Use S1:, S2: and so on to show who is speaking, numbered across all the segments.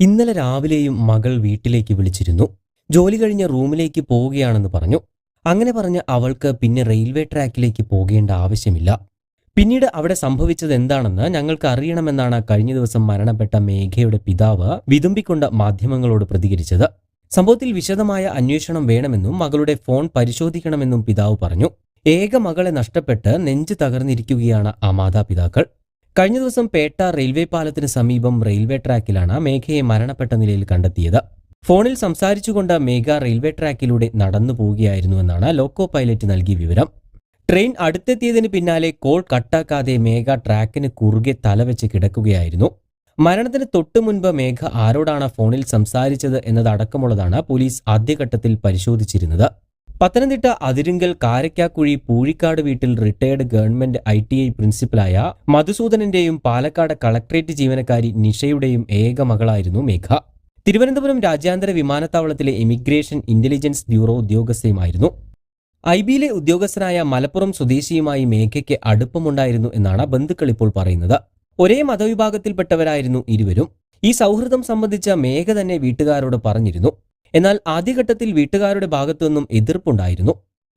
S1: ഇന്നലെ രാവിലെയും മകൾ വീട്ടിലേക്ക് വിളിച്ചിരുന്നു. ജോലി കഴിഞ്ഞ റൂമിലേക്ക് പോവുകയാണെന്ന് പറഞ്ഞു. അങ്ങനെ പറഞ്ഞ അവൾക്ക് പിന്നെ റെയിൽവേ ട്രാക്കിലേക്ക് പോകേണ്ട ആവശ്യമില്ല. പിന്നീട് അവിടെ സംഭവിച്ചത് എന്താണെന്ന് ഞങ്ങൾക്ക് അറിയണമെന്നാണ് കഴിഞ്ഞ ദിവസം മരണപ്പെട്ട മേഘയുടെ പിതാവ് വിതുമ്പിക്കൊണ്ട് മാധ്യമങ്ങളോട് പ്രതികരിച്ചത്. സംഭവത്തിൽ വിശദമായ അന്വേഷണം വേണമെന്നും മകളുടെ ഫോൺ പരിശോധിക്കണമെന്നും പിതാവ് പറഞ്ഞു. ഏക മകളെ നഷ്ടപ്പെട്ട് നെഞ്ച് തകർന്നിരിക്കുകയാണ് ആ മാതാപിതാക്കൾ. കഴിഞ്ഞ ദിവസം പേട്ട റെയിൽവേ പാലത്തിന് സമീപം റെയിൽവേ ട്രാക്കിലാണ് മേഘയെ മരണപ്പെട്ട നിലയിൽ കണ്ടെത്തിയത്. ഫോണിൽ സംസാരിച്ചുകൊണ്ട് മേഘ റെയിൽവേ ട്രാക്കിലൂടെ നടന്നു പോവുകയായിരുന്നുവെന്നാണ് ലോക്കോ പൈലറ്റ് നൽകിയ വിവരം. ട്രെയിൻ അടുത്തെത്തിയതിന് പിന്നാലെ കോൾ കട്ടാക്കാതെ മേഘ ട്രാക്കിന് കുറുകെ തലവെച്ച് കിടക്കുകയായിരുന്നു. മരണത്തിന് തൊട്ടു മുൻപ് മേഘ ആരോടാണ് ഫോണിൽ സംസാരിച്ചത് എന്നതടക്കമുള്ളതാണ് പോലീസ് ആദ്യഘട്ടത്തിൽ പരിശോധിച്ചിരുന്നത്. പത്തനംതിട്ട അതിരുങ്കൽ കാരക്കാക്കുഴി പൂഴിക്കാട് വീട്ടിൽ retired government I T I പ്രിൻസിപ്പലായ മധുസൂദനന്റെയും പാലക്കാട് കളക്ട്രേറ്റ് ജീവനക്കാരി നിഷയുടെയും ഏക മകളായിരുന്നു മേഘ. തിരുവനന്തപുരം രാജ്യാന്തര വിമാനത്താവളത്തിലെ ഇമിഗ്രേഷൻ ഇന്റലിജൻസ് ബ്യൂറോ ഉദ്യോഗസ്ഥയുമായിരുന്നു. ഐ ബിയിലെ ഉദ്യോഗസ്ഥനായ മലപ്പുറം സ്വദേശിയുമായി മേഘയ്ക്ക് അടുപ്പമുണ്ടായിരുന്നു എന്നാണ് ബന്ധുക്കൾ ഇപ്പോൾ പറയുന്നത്. ഒരേ മതവിഭാഗത്തിൽപ്പെട്ടവരായിരുന്നു ഇരുവരും. ഈ സൗഹൃദം സംബന്ധിച്ച മേഘ തന്നെ വീട്ടുകാരോട് പറഞ്ഞിരുന്നു. എന്നാൽ ആദ്യഘട്ടത്തിൽ വീട്ടുകാരുടെ ഭാഗത്തുനിന്നും എതിർപ്പുണ്ടായിരുന്നു.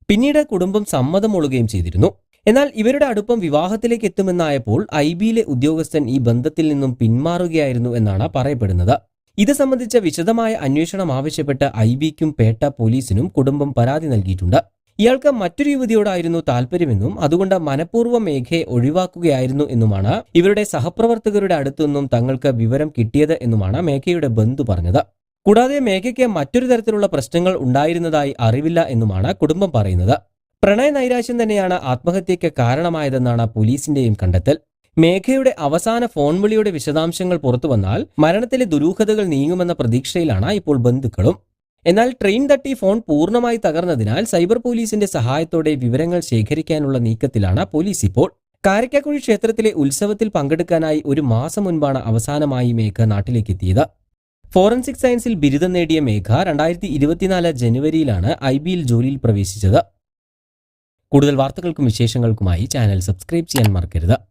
S1: പിന്നീട് കുടുംബം സമ്മതമൊള്ളുകയും ചെയ്തിരുന്നു. എന്നാൽ ഇവരുടെ അടുപ്പം വിവാഹത്തിലേക്ക് എത്തുമെന്നായപ്പോൾ ഐ ബിയിലെ ഉദ്യോഗസ്ഥൻ ഈ ബന്ധത്തിൽ നിന്നും പിന്മാറുകയായിരുന്നു എന്നാണ് പറയപ്പെടുന്നത്. ഇത് സംബന്ധിച്ച വിശദമായ അന്വേഷണം ആവശ്യപ്പെട്ട് ഐ ബിക്കും പേട്ട പോലീസിനും കുടുംബം പരാതി നൽകിയിട്ടുണ്ട്. ഇയാൾക്ക് മറ്റൊരു യുവതിയോടായിരുന്നു താല്പര്യമെന്നും അതുകൊണ്ട് മനഃപൂർവം മേഘയെ ഒഴിവാക്കുകയായിരുന്നു എന്നുമാണ് ഇവരുടെ സഹപ്രവർത്തകരുടെ അടുത്തുനിന്നും തങ്ങൾക്ക് വിവരം കിട്ടിയത് എന്നുമാണ് മേഘയുടെ ബന്ധു പറഞ്ഞത്. കൂടാതെ മേഘയ്ക്ക് മറ്റൊരു തരത്തിലുള്ള പ്രശ്നങ്ങൾ ഉണ്ടായിരുന്നതായി അറിവില്ല എന്നുമാണ് കുടുംബം പറയുന്നത്. പ്രണയ നൈരാശ്യം തന്നെയാണ് ആത്മഹത്യയ്ക്ക് കാരണമായതെന്നാണ് പോലീസിന്റെയും കണ്ടെത്തൽ. മേഘയുടെ അവസാന ഫോൺ വിളിയുടെ വിശദാംശങ്ങൾ പുറത്തുവന്നാൽ മരണത്തിലെ ദുരൂഹതകൾ നീങ്ങുമെന്ന പ്രതീക്ഷയിലാണ് ഇപ്പോൾ ബന്ധുക്കളും. എന്നാൽ ട്രെയിൻ തട്ടി ഫോൺ പൂർണമായി തകർന്നതിനാൽ സൈബർ പോലീസിന്റെ സഹായത്തോടെ വിവരങ്ങൾ ശേഖരിക്കാനുള്ള നീക്കത്തിലാണ് പോലീസ് ഇപ്പോൾ. കാരക്കാക്കുഴി ക്ഷേത്രത്തിലെ ഉത്സവത്തിൽ പങ്കെടുക്കാനായി ഒരു മാസം മുൻപാണ് അവസാനമായി മേഘ നാട്ടിലേക്കെത്തിയത്. ഫോറൻസിക് സയൻസിൽ ബിരുദം നേടിയ മേഘ രണ്ടായിരത്തി ഇരുപത്തിനാല് ജനുവരിയിലാണ് ഐ ബിയിൽ ജോലിയിൽ പ്രവേശിച്ചത്. കൂടുതൽ വാർത്തകൾക്കും വിശേഷങ്ങൾക്കുമായി ചാനൽ സബ്സ്ക്രൈബ് ചെയ്യാൻ മറക്കരുത്.